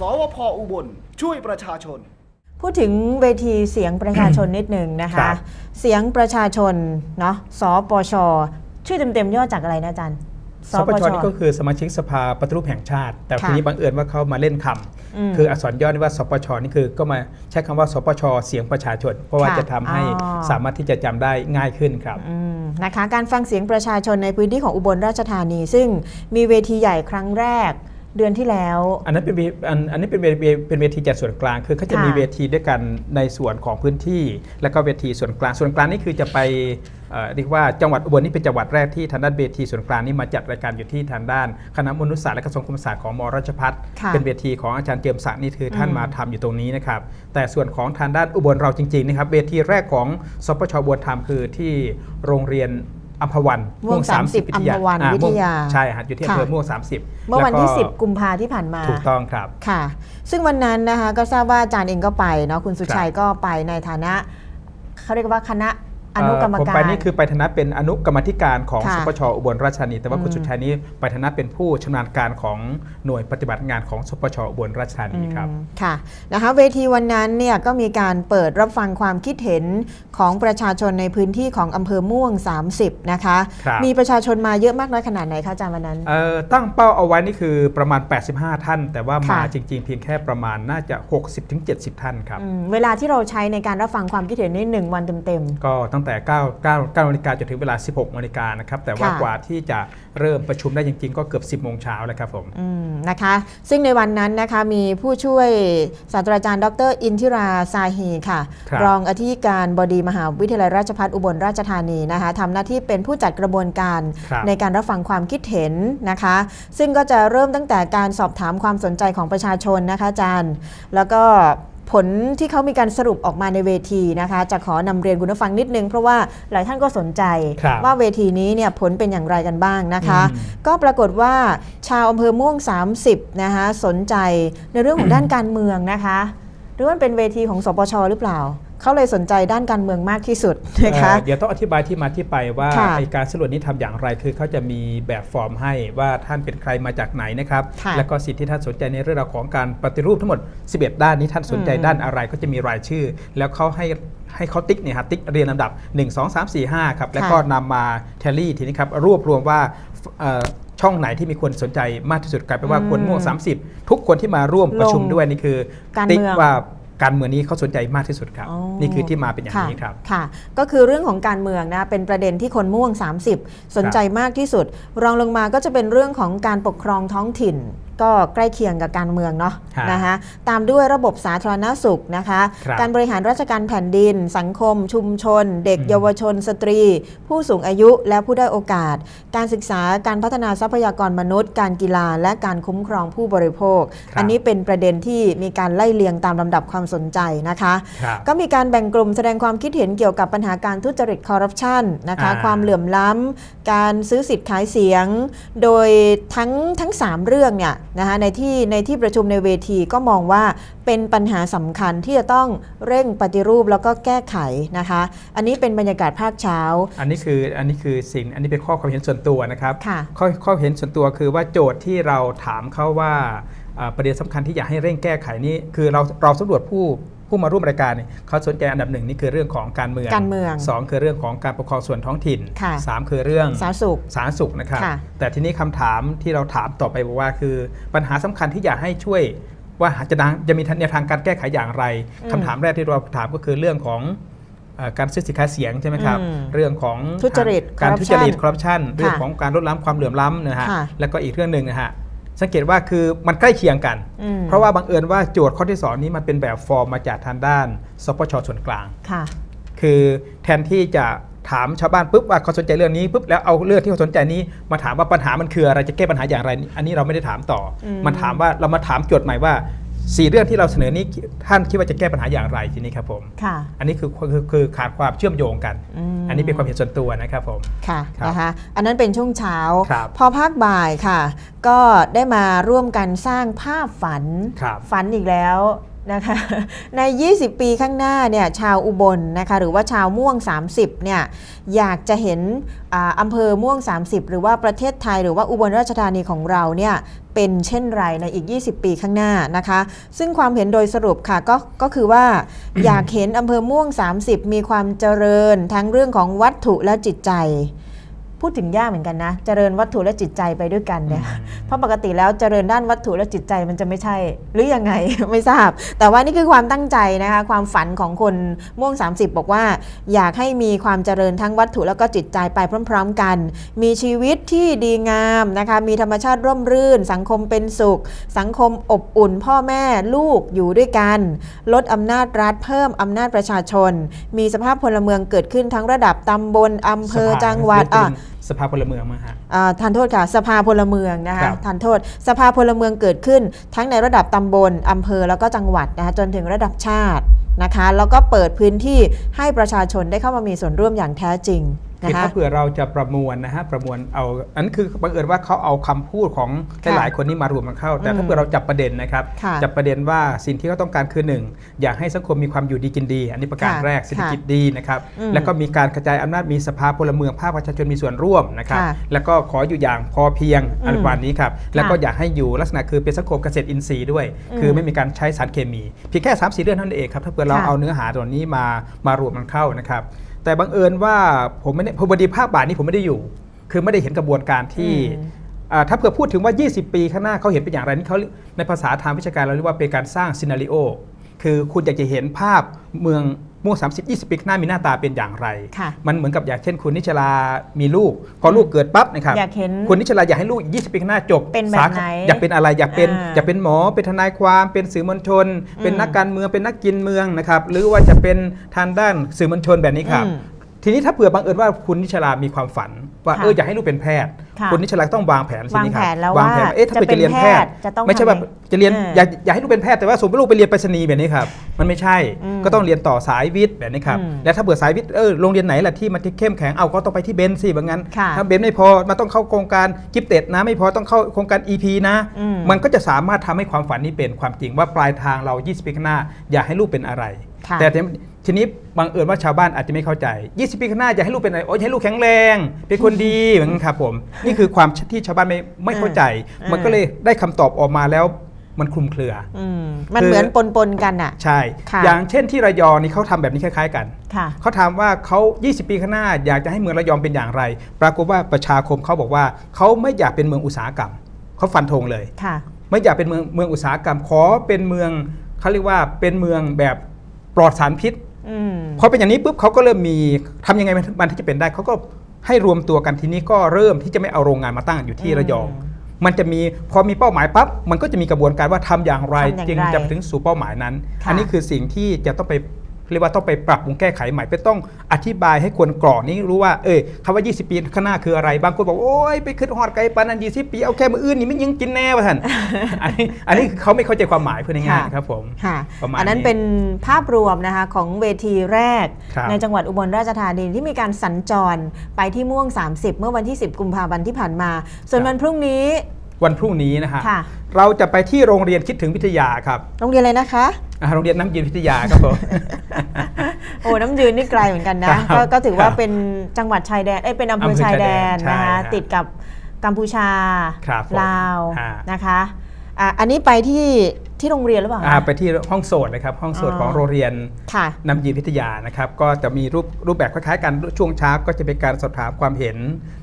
สวพอุบล ช่วยประชาชน พูดถึงเวทีเสียงประชาชนนิดหนึ่งนะครัคะ บ เสียงประชาชนเนาะสปชชื่อเต็มๆย่อจากอะไรนะอาจารย์ สปชนี่ก็คือสมาชิกสภาปฏิรูปแห่งชาติ แต่ค่ะทีนี้บังเอิญว่าเขามาเล่นคำมคืออักษรย่อนี่ว่า สปชนี่คือก็มาใช้คำว่า สปช เสียงประชาชน เพราะว่าค่ะจะทำให้อ๋อ สามารถที่จะจำได้ง่ายขึ้นครับ อืมนะคะการฟังเสียงประชาชนในพื้นที่ของอุบลราชธานี ซึ่งมีเวทีใหญ่ครั้งแรก เดือนที่แล้ว อันนั้นเป็นเวอันอันนี้เป็นเวทีเป็นเวทีจัดส่วนกลาง คือเขาจะค่ะมีเวทีด้วยกันในส่วนของพื้นที่ แล้วก็เวทีส่วนกลาง ส่วนกลางนี่คือจะไปเอ่อเรียกว่าจังหวัดอุบลนี่เป็นจังหวัดแรกที่ทางด้านเวทีส่วนกลางนี่มาจัดรายการอยู่ที่ทางด้านคณะมนุษยศาสตร์และกระทรวงคมศาสตร์ของมราชพัฒค่ะเป็นเวทีของอาจารย์เจียมศักดิ์นี่คือท่านอืมมาทำอยู่ตรงนี้นะครับแต่ส่วนของทางด้านอุบลเราจริงๆนะครับเวทีแรกของสปชอุบลทำคือที่โรงเรียน อัมพวันม่วง 30วิทยาอัมพวันอ่าวิทยาม่วงใช่ฮะอยู่ที่อำเภอค่ะม่วง 30 เมื่อวันที่แล้ก็10 กุมภาที่ผ่านมา ถูกต้องครับค่ะ ซึ่งวันนั้นนะคะก็ทราบว่าอาจารย์เองก็ไปเนาะคุณสุชัยก็ไปในฐานะเขาเรียกว่าคณะ อนุกรรมเผมการไปนี่คือไปฐานะเป็นอนุกรรมาธิการของค่ะสปชอุบลราชธานี แต่ว่าคุณอืมสุชัยนี้ไปฐานะเป็นผู้ชำนาญการของหน่วยปฏิบัติงานของสปชอุบลราชธานีครับอืมค่ะนะคะเวทีวันนั้นเนี่ยก็มีการเปิดรับฟังความคิดเห็นของประชาชนในพื้นที่ของอำเภอม่วง 30 นะคะครับมีประชาชนมาเยอะมากน้อยขนาดไหนคะอาจารย์วันนั้นเอ่อตั้งเป้าเอาไว้นี่คือประมาณ 85 ท่าน แต่ว่ามาค่ะจริง ๆ เพียงแค่ประมาณน่าจะ 60-70 ท่านครับอืมเวลาที่เราใช้ในการรับฟังความคิดเห็นนี่หนึ่งวันเต็มก็ตั้งแต่9 9 9นาฬิกาจนถึงเวลา 16นาฬิกานะครับแต่ว่าค่ะกว่าที่จะเริ่มประชุมได้จริง ๆ ก็เกือบ 10โมงเช้าแล้วครับผมๆอืมนะคะ ซึ่งในวันนั้นนะคะมีผู้ช่วยศาสตราจารย์ ดร อินทิราซาฮีค่ะครับรองอธิการบดีมหาวิทยาลัยราชภัฏอุบลราชธานีนะคะทำหน้าที่เป็นผู้จัดกระบวนการครับในการรับฟังความคิดเห็นนะคะ ซึ่งก็จะเริ่มตั้งแต่การสอบถามความสนใจของประชาชนนะคะอาจารย์ แล้วก็ ผลที่เขามีการสรุปออกมาในเวทีนะคะ จะขอนำเรียนคุณผู้ฟังนิดนึง เพราะว่าหลายท่านก็สนใจครับว่าเวทีนี้เนี่ยผลเป็นอย่างไรกันบ้างนะคะอืมก็ปรากฏว่าชาวอำเภอม่วง 30 นะคะสนใจในเรื่องของด้านการเมืองนะคะ หรือว่ามันเป็นเวทีของสปชหรือเปล่า เขาเลยสนใจด้านการเมืองมากที่สุดนะคะเอ่อเดี๋ยวต้องอธิบายที่มาที่ไปว่าค่ะไอการสำรวจนี้ทำอย่างไรคือเขาจะมีแบบฟอร์มให้ว่าท่านเป็นใครมาจากไหนนะครับค่ะแล้วก็สิ่งที่ท่านสนใจในเรื่องราวของการปฏิรูปทั้งหมด 11 ด้านนี้ท่านสนใจอืมด้านอะไรก็จะมีรายชื่อ แล้วเขาให้ให้เขาติ๊กเนี่ยฮะติ๊กเรียงลำดับ 1 2 3 4 5ครับแล้วก็นำมาแทลลี่ทีนี้ครับรวบรวมว่าเอ่อช่องไหนที่มีคนสนใจมากที่สุดกลายเป็นว่าอืมคนม่วง30 ทุกคนที่มาร่วมประชุมลงด้วยนี่คือการติ๊กเมืองว่า การเมืองนี้เขาสนใจมากที่สุดครับอ๋อนี่คือที่มาเป็นอย่างนี้ครับค่ะ ก็คือเรื่องของการเมืองนะเป็นประเด็นที่คนม่วง 30 สนใจมากที่สุด รองลงมาก็จะเป็นเรื่องของการปกครองท้องถิ่น ก็ใกล้เคียงกับการเมืองเนาะฮะนะคะตามด้วยระบบสาธารณสุขนะคะครับการบริหารราชการแผ่นดิน สังคม ชุมชน เด็กอืมเยาวชน สตรี ผู้สูงอายุและผู้ได้อยโอกาส การศึกษาการพัฒนาทรัพยากรมนุษย์ การกีฬาและการคุ้มครองผู้บริโภคครับอันนี้เป็นประเด็นที่มีการไล่เลียงตามลำดับความสนใจนะคะครับก็มีการแบ่งกลุ่มแสดงความคิดเห็นเกี่ยวกับปัญหาการทุจริตคอร์รัปชันนะคะอ่าความเหลื่อมล้ำการซื้อสิทธิ์ขายเสียง โดยทั้งทั้ง 3 เรื่องเนี่ยนะคะในที่ในที่ประชุมในเวทีก็มองว่าเป็นปัญหาสำคัญที่จะต้องเร่งปฏิรูปแล้วก็แก้ไขนะคะ อันนี้เป็นบรรยากาศภาคเช้า อันนี้คืออันนี้คือสิ่งอันนี้เป็นข้อความเห็นส่วนตัวนะครับค่ะข้อข้อเห็นส่วนตัวคือว่าโจทย์ที่เราถามเขาว่าอ่าประเด็นสำคัญที่อยากให้เร่งแก้ไขนี้คือเราเราสำรวจผู้ ผู้มาร่วมรายการเนี่ยเขาสนใจอันดับหนึ่งนี่คือเรื่องของการเมืองการเมืองสองคือเรื่องของการปกครองส่วนท้องถิ่นค่ะสามคือเรื่องสาธารณสุขสาธารณสุขนะครับค่ะแต่ทีนี้คำถามที่เราถามต่อไปบอกว่าคือ ปัญหาสำคัญที่อยากให้ช่วยว่าจะดังจะมีแนวทางการแก้ไขอย่างไรอืมคำถามแรกที่เราถามก็คือเรื่องของเอ่อการซื้อสินค้าเสียงใช่ไหมครับอืมเรื่องของทุจริตการทุจริต corruption คอร์รัปชันเรื่องของการลดล้ำความเหลื่อมล้ำนะฮะค่ะแล้วก็อีกเรื่องหนึ่งนะฮะ สังเกตว่าคือมันใกล้เคียงกันอืมเพราะว่าบังเอิญว่าโจทย์ข้อที่สองนี้มันเป็นแบบฟอร์มมาจากทางด้านสปชส่วนกลางค่ะ คือแทนที่จะถามชาวบ้านปุ๊บว่าเขาสนใจเรื่องนี้ปุ๊บแล้วเอาเรื่องที่เขาสนใจนี้มาถามว่าปัญหามันคืออะไรจะแก้ปัญหาอย่างไร อันนี้เราไม่ได้ถามต่ออมมันถามว่าเรามาถามโจทย์ใหม่ว่า สี่เรื่องที่เราเสนอนี้ท่านคิดว่าจะแก้ปัญหาอย่างไรทีนี้ครับผมค่ะ อันนี้คือคือคือขาดความเชื่อมโยงกันอืมอันนี้เป็นความเห็นส่วนตัวนะครับผม ค่ะครับนะคะอันนั้นเป็นช่วงเช้าครับพอภาคบ่ายค่ะ ก็ได้มาร่วมกันสร้างภาพฝันครับฝันอีกแล้ว นะคะใน 20 ปีข้างหน้าเนี่ยชาวอุบลนะคะหรือว่าชาวม่วง 30เนี่ยอยากจะเห็นอาอำเภอม่วง 30 หรือว่าประเทศไทย หรือว่าอุบลราชธานีของเราเนี่ยเป็นเช่นไรในอีก 20 ปีข้างหน้านะคะ ซึ่งความเห็นโดยสรุปค่ะก็ก็คือว่าอยากเห็นอำเภอม่วง 30 มีความเจริญทั้งเรื่องของวัตถุและจิตใจ พูดถึงยากเหมือนกันนะ เจริญวัตถุและจิตใจไปด้วยกันเนี่ยเพราะปกติแล้วเจริญด้านวัตถุและจิตใจมันจะไม่ใช่ หรือยังไง ไม่ทราบ แต่ว่านี่คือความตั้งใจนะคะ ความฝันของคนม่วง 30 บอกว่า อยากให้มีความเจริญทั้งวัตถุแล้วก็จิตใจไปพร้อม ๆ กัน มีชีวิตที่ดีงามนะคะ มีธรรมชาติร่มรื่น สังคมเป็นสุข สังคมอบอุ่น พ่อแม่ลูกอยู่ด้วยกัน ลดอำนาจรัฐเพิ่มอำนาจประชาชน มีสภาพพลเมืองเกิดขึ้นทั้งระดับตำบลอำเภอสภาจังหวัดเป็นอะ สภาพลเมืองมาฮะอ่าทานโทษค่ะ สภาพลเมืองนะครัคะบทานโทษ สภาพลเมืองเกิดขึ้น ทั้งในระดับตำบลอำเภอแล้วก็จังหวัดนะคะจนถึงระดับชาตินะคะ แล้วก็เปิดพื้นที่ให้ประชาชนได้เข้ามามีส่วนร่วมอย่างแท้จริงนะ คือคะถ้าเผื่อเราจะประมวลนะฮะประมวลเอาอันนั้นคือบังเอิญว่าเขาเอาคำพูดของค่ะหลายๆคนนี้มารวมกันเข้า แต่อืมถ้าเผื่อเราจับประเด็นนะครับค่ะจับประเด็นว่าสิ่งที่เขาต้องการคือหนึ่งอยากให้สังคมมีความอยู่ดีกินดี อันนี้ประการค่ะแรกเศรษฐกิจดีนะครับอืมแล้วก็มีการกระจายอำนาจมีสภาพลเมืองภาคประชาชนมีส่วนร่วมนะครับค่ะแล้วก็ขออยู่อย่างพอเพียงอืมอะไรประมาณนี้ครับแล้วก็อยากให้อยู่ลักษณะคือเป็นสังคมเกษตรอินทรีย์ด้วยอืมคือไม่มีการใช้สารเคมีเพียงแค่3ามสี่เรื่องเท่านั้นเองครับถ้าเผื่อเราค่ะเอาเนื้อหาตัวนี้มามารวมมันเข้านะครับ แต่บังเอิญว่าผมไม่ได้พอดีภาคบ่ายนี้ผมไม่ได้อยู่ คือไม่ได้เห็นกระบวนการที่อืมอ่าถ้าเผื่อพูดถึงว่า 20 ปีข้างหน้าเขาเห็นเป็นอย่างไรนี่เขาในภาษาทางวิชาการเราเรียกว่าเป็นการสร้างซีนารีโอคือคุณอยากจะเห็นภาพเมือง ม่วง30 20 ปีข้างหน้ามีหน้าตาเป็นอย่างไรค่ะมันเหมือนกับอย่างเช่น คุณนิชลามีลูก พอลูกเกิดปั๊บนะครับอยากเห็นคุณนิชลาอยากให้ลูก 20 ปีข้างหน้าจบเป็นแบบสาไหนขาอยากเป็นอะไรอยากเป็นอ่าอยากเป็นหมอเป็นทนายความเป็นสื่อมวลชน เป็นอืมนักการเมืองเป็นนักกินเมืองนะครับหรือว่าจะเป็นทางด้านสื่อมวลชนแบบนี้ครับอืม ทีนี้ถ้าเผื่อบังเอิญว่าคุณนิชลามีความฝัน ว่าค่ะเอออยากให้ลูกเป็นแพทย์ค่ะคุณนิชลาต้องวางแผนสิวางนี่คแผรับนแล้ววางว่าแผนว่าเอ๊ะถ้าเผื่อจะเรียนแพทย์จะต้องไม่ใช่แบบทำยังจะเรียนเอออยากอยากให้ลูกเป็นแพทย์แต่ว่าสมมติลูกไปเรียนไปรษณีย์แบบนี้ครับมันไม่ใช่อืมก็ต้องเรียนต่อสายวิทย์แบบนี้ครับอืมแล้วถ้าเผื่อสายวิทย์เออโรงเรียนไหนล่ะที่มันที่เข้มแข็งเอาก็ต้องไปที่เบนซ์สิแบบนั้นค่ะถ้าเบนซ์ไม่พอมันต้องเข้าโครงการกิฟเต็ดนะ ไม่พอต้องเข้าโครงการ EP นะอืมมันก็จะสามารถทำให้ความฝันนี้เป็นความจริงว่าปลายทางเรา 20 ปีข้างหน้า อยากให้ลูกเป็นอะไรค่ะแต่ ทีทีนี้บังเอิญว่าชาวบ้านอาจจะไม่เข้าใจ 20 ปีข้างหน้าอยากให้ลูกเป็นอะไรโอ้ยอยากให้ลูกแข็งแรง เป็นคนดีเหมือนกันครับผม นี่คือความที่ชาวบ้านไม่ไม่เข้าใจอืมมันก็เลยได้คำตอบออกมาแล้วมันคลุมเครืออืมมันคือเหมือนปนๆกันอะ ใช่ค่ะอย่างเช่นที่ระยองนี่เขาทำแบบนี้คล้าย ๆ กันค่ะเขาถามว่าเขา 20 ปีข้างหน้า อยากจะให้เมืองระยองเป็นอย่างไร ปรากฏว่าประชาคมเขาบอกว่าเขาไม่อยากเป็นเมืองอุตสาหกรรม เขาฟันธงเลยค่ะไม่อยากเป็นเมืองเมืองอุตสาหกรรม ขอเป็นเมืองเขาเรียกว่าเป็นเมืองแบบปลอดสารพิษอืม พอเป็นอย่างนี้ปุ๊บเขาก็เริ่มมีทำยังไงมันมันที่จะเป็นได้เขาก็ให้รวมตัวกันทีนี้ก็เริ่มที่จะไม่เอาโรงงานมาตั้งอยู่ที่ระยองอืมมันจะมีพอมีเป้าหมายปั๊บมันก็จะมีกระบวนการว่าทำอย่างไรทำอย่างไรจึงจะไปถึงสู่เป้าหมายนั้นค่ะอันนี้คือสิ่งที่จะต้องไป เรียกว่าต้องไปปรับปรุงแก้ไขใหม่ไปต้องอธิบายให้คนกรอกนี้รู้ว่าเอ้ยคำว่า 20 ปีข้างหน้าคืออะไร บางคนบอกโอ้ยไปขึ้นฮอดไกลปานนั้น20ปีเอาแค่มืออื่นนี่มันยังกินแน่วะท่านอันนี้อันนี้คือเขาไม่เข้าใจความหมายเพื่อง่ายๆนะครับผมค่ะประมาณอันนั้นนี้เป็นภาพรวมนะคะของเวทีแรกครับในจังหวัดอุบลราชธานีที่มีการสัญจรไปที่ม่วง 30 เมื่อวันที่ 10 กุมภาพันธ์ที่ผ่านมา ส่วนวันพรุ่งนี้วันพรุ่งนี้นะฮะค่ะเราจะไปที่โรงเรียนคิดถึงวิทยาครับ โรงเรียนอะไรนะคะอ่า โรงเรียนน้ำยืนวิทยาครับผมโอ้น้ำยืนนี่ไกลเหมือนกันนะครับก็ก็ถือว่าครับเป็นจังหวัดชายแดนเอ้ยเป็นอำเภออำเภอชายแดนชายแดนนะคะใช่ฮะติดกับกัมพูชาครับผมลาวอ่านะคะ อะอันนี้ไปที่ที่โรงเรียนหรือเปล่าคะอ่าไปที่ห้องโสดเลยครับห้องโสดอ๋อ ของโรงเรียนค่ะ น้ำยืนพิทยานะครับก็จะมีรูปรูปแบบคล้ายๆกันช่วงเช้าก็จะเป็นการสอบถามความเห็น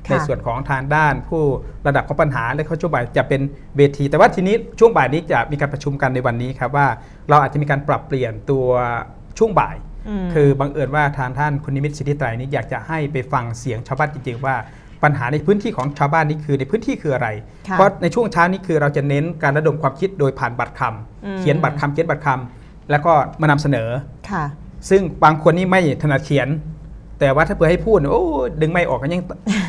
ค่ะในส่วนของทางด้านผู้ระดับของปัญหาและเขาช่วงบ่ายจะเป็นเวที แต่ว่าทีนี้ช่วงบ่ายนี้จะมีการประชุมกันในวันนี้ครับว่าเราอาจจะมีการปรับเปลี่ยนตัวช่วงบ่ายมคือบังเอิญว่าทางท่านคุณนิมิตสิทธิไตรนี้อยากจะให้ไปฟังเสียงชาวบ้านจริงๆว่า ปัญหาในพื้นที่ของชาวบ้านนี้คือในพื้นที่คืออะไรค่ะเพราะในช่วงเช้านี้คือเราจะเน้นการระดมความคิดโดยผ่านบัตรคำอืมเขียนบัตรคำเขียนบัตรคำแล้วก็มานำเสนอค่ะ ซึ่งบางคนนี่ไม่ถนัดเขียน แต่ว่าถ้าเผื่อให้พูดเนี่ยโอ้ดึงไม่ออกก็ยัง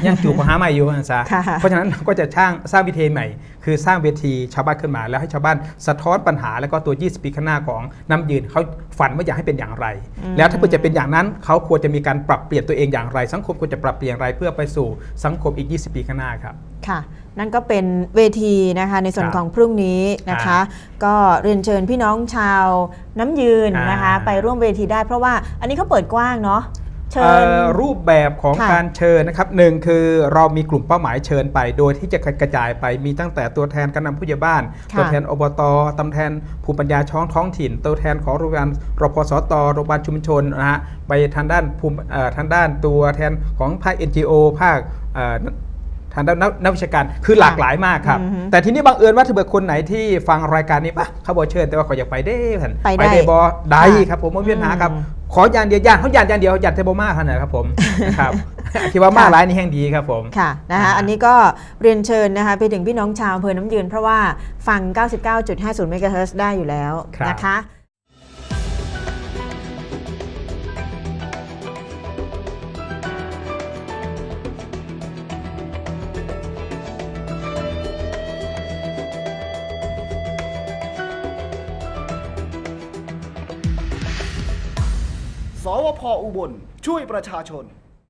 ยังจูบหาไม่อยู่นะซะค่ะเพราะฉะนั้นเราก็จะสร้างสร้างวิธีใหม่ คือสร้างเวทีชาวบ้านขึ้นมา แล้วให้ชาวบ้านสะท้อนปัญหาแล้วก็ตัว 20 ปีข้างหน้าของน้ำยืนเขาฝันว่าอยากให้เป็นอย่างไรอืมแล้วถ้าเผื่อจะเป็นอย่างนั้นเขาควรจะมีการปรับเปลี่ยนตัวเองอย่างไร สังคมควรจะปรับเปลี่ยนอย่างไรเพื่อไปสู่สังคมอีก 20 ปีข้างหน้าครับค่ะนั่นก็เป็นเวทีนะคะในส่วนครับของพรุ่งนี้นะคะ ก็เรียนเชิญพี่น้องชาวน้ำยืนนะคะอ่าไปร่วมเวทีได้เพราะว่าอันนี้เขาเปิดกว้างเนาะ เชิเอ่ญอรูปแบบของค่ะการเชิญนะครับหนึ่งคือเรามีกลุ่มเป้าหมายเชิญไป โดยที่จะกระจายไปมีตั้งแต่ตัวแทนกำนันผู้ใหญ่บ้านค่ะตัวแทนอบตตำแทนภูมิปัญญาช้องท้องถิ่น ตัวแทนของโรงพยาบาลรพสตโรงพยาบาลชุมชนนะฮะไปทางด้านภูมิเอ่อทางด้านตัวแทนของภาค NGO ภาคเอ่อทางด้านนักนักวิชาการคือหลากหลายมากครับอือฮึแต่ทีนี้บังเอิญว่าถ้าเกิดคนไหนที่ฟังรายการนี้ปะเขาบอกเชิญแต่ว่าเขาอยากไปได้ท่านไปได้ได้บอได้ค่ะครับผมไม่มีปัญหาครับอืมขออย่างเดียวย่านเขาย่านอย่างเดียวย่านเทโบมาเท่านั้นนะครับผมนะครับคิดว่ามาค่ะร้ายนี่แห่งดีครับผมค่ะนะคะอ่าอันนี้ก็เรียนเชิญนะคะไปถึงพี่น้องชาวอำเภอน้ำยืน เพราะว่าฟัง 99.50 เมกะเฮิรตซ์ได้อยู่แล้วครับนะคะ วพอุบล ช่วยประชาชน